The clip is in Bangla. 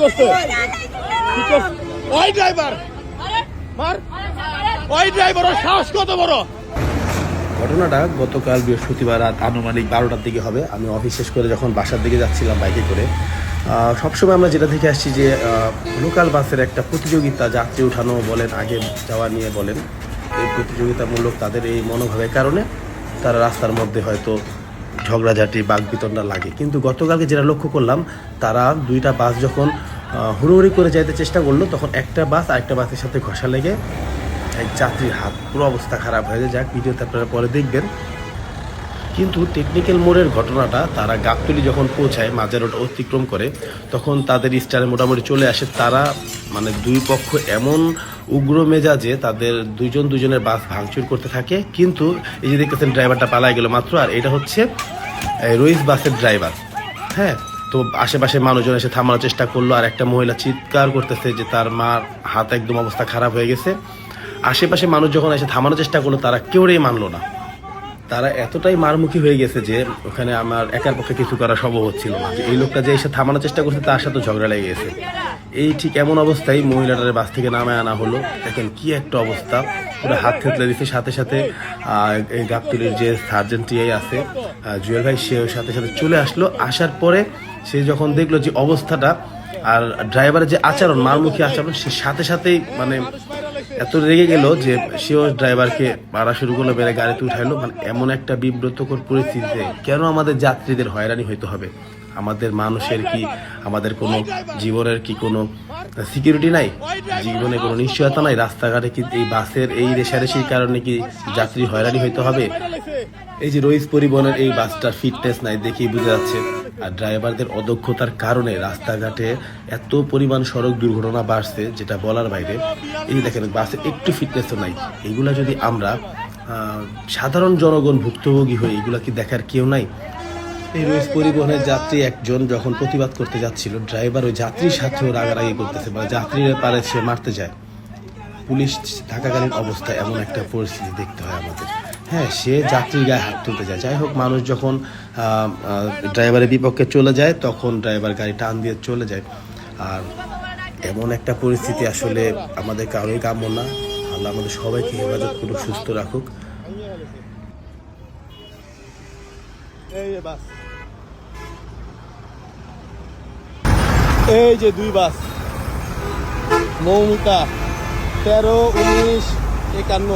করছে কি করছে? ওই ড্রাইভার মার। ওই ড্রাইভার ওর সাহস কত বড়? ঘটনাটা গতকাল বৃহস্পতিবার রাত আনুমানিক বারোটার দিকে হবে। আমি অফিস শেষ করে যখন বাসার দিকে যাচ্ছিলাম বাইকে করে সবসময় আমরা যেটা দেখে আসছি যে লোকাল বাসের একটা প্রতিযোগিতা যাত্রী উঠানো বলেন, আগে যাওয়া নিয়ে বলেন। এই প্রতিযোগিতামূলক তাদের এই মনোভাবের কারণে তারা রাস্তার মধ্যে হয়তো ঝগড়াঝাটি বাঘ বিতণ্ডা লাগে। কিন্তু গতকালকে যেটা লক্ষ্য করলাম, তারা দুইটা বাস যখন হুড়োহুড়ি করে যাইতে চেষ্টা করল, তখন একটা বাস আরেকটা বাসের সাথে ঘষা লেগে এক যাত্রীর হাত। পুরো অবস্থা খারাপ হয়ে যায়। যাক, ভিডিওতে আপনারা পরে দেখবেন। কিন্তু টেকনিক্যাল মোড়ের ঘটনাটা, তারা গাবতলি যখন পৌঁছায় মাঝের রোড অতিক্রম করে, তখন তাদের স্টারে মোটামুটি চলে আসে। তারা মানে দুই পক্ষ এমন উগ্র মেজাজে তাদের দুজন দুজনের বাস ভাঙচুর করতে থাকে। কিন্তু এই যে দেখতেছেন, ড্রাইভারটা পালায় গেল মাত্র। আর এটা হচ্ছে রইস বাসের ড্রাইভার হ্যাঁ তো আশেপাশে মানুষজন এসে থামানোর চেষ্টা করল, আর একটা মহিলা চিৎকার করতেছে যে তার মার হাত একদম অবস্থা খারাপ হয়ে গেছে। আশেপাশে মানুষ যখন এসে থামানোর চেষ্টা করল, তারা কেউ কেউরেই মানলো না। তারা এতটাই মারমুখী হয়ে গেছে যে ওখানে আমার একার পক্ষে কিছু করা সম্ভব হচ্ছিল না। এই লোকটা যে এসে থামানোর চেষ্টা করছে, তার সাথে ঝগড়া লেগে গেছে। এই ঠিক এমন অবস্থায় মহিলাটার বাস থেকে নামায় আনা হলো। দেখেন কি একটা অবস্থা। পুরো হাত থেতলে দিচ্ছে সাথে সাথে এই গাবতলির যে সার্জেন্ট টিআই আছে জুয়েল ভাই সে সাথে সাথে চলে আসলো। আসার পরে সে যখন দেখল যে অবস্থাটা, আর ড্রাইভারের যে আচরণ মারমুখী আচরণ, সে সাথে সাথেই মানে এত রেগে গেল যে সেও ড্রাইভারকে মারা শুরু করল বেড়ে গাড়িতে উঠাইলো। মানে এমন একটা বিব্রতকর পরিস্থিতিতে কেন আমাদের যাত্রীদের হয়রানি হইতে হবে? আমাদের মানুষের কি, আমাদের কোনো জীবনের কি কোনো সিকিউরিটি নাই? জীবনে কোনো নিশ্চয়তা নাই? রাস্তাঘাটে কি এই বাসের এই রেশারেশির কারণে কি যাত্রী হয়রানি হইতে হবে? এই যে রইস পরিবহনের এই বাসটার ফিটনেস নাই দেখেই বোঝা যাচ্ছে। আর ড্রাইভারদের অদক্ষতার কারণে রাস্তাঘাটে এত পরিমাণ সড়ক দুর্ঘটনা বাড়ছে, যেটা বলার বাইরে। এই দেখেন, বাসে একটু ফিটনেসও নাই। এগুলা যদি আমরা সাধারণ জনগণ ভুক্তভোগী হই এগুলা কি দেখার কেউ নাই? রইস পরিবহনের যাত্রী একজন যখন প্রতিবাদ করতে যাচ্ছিল, ড্রাইভার ওই যাত্রীর সাথেও রাগারাগি করতেছে বা যাত্রীরা পারে সে মারতে যায়। পুলিশ থাকাকালীন অবস্থায় এমন একটা পরিস্থিতি দেখতে হয় আমাদের। হ্যাঁ সে যাত্রীর গায়ে হাত তুলতে যায়। যাই হোক, মানুষ যখন ড্রাইভারের বিপক্ষে চলে যায়, তখন ড্রাইভার গাড়ি টান দিয়ে চলে যায়। আর এমন একটা পরিস্থিতি আসলে আমাদের কারোই কাম্য না। আল্লাহ আমাদের সবাইকে হেফাজত করুক, সুস্থ রাখুক। এই যে বাস। এই যে দুই বাস। মৌমিতা তেরো উনিশ একান্ন।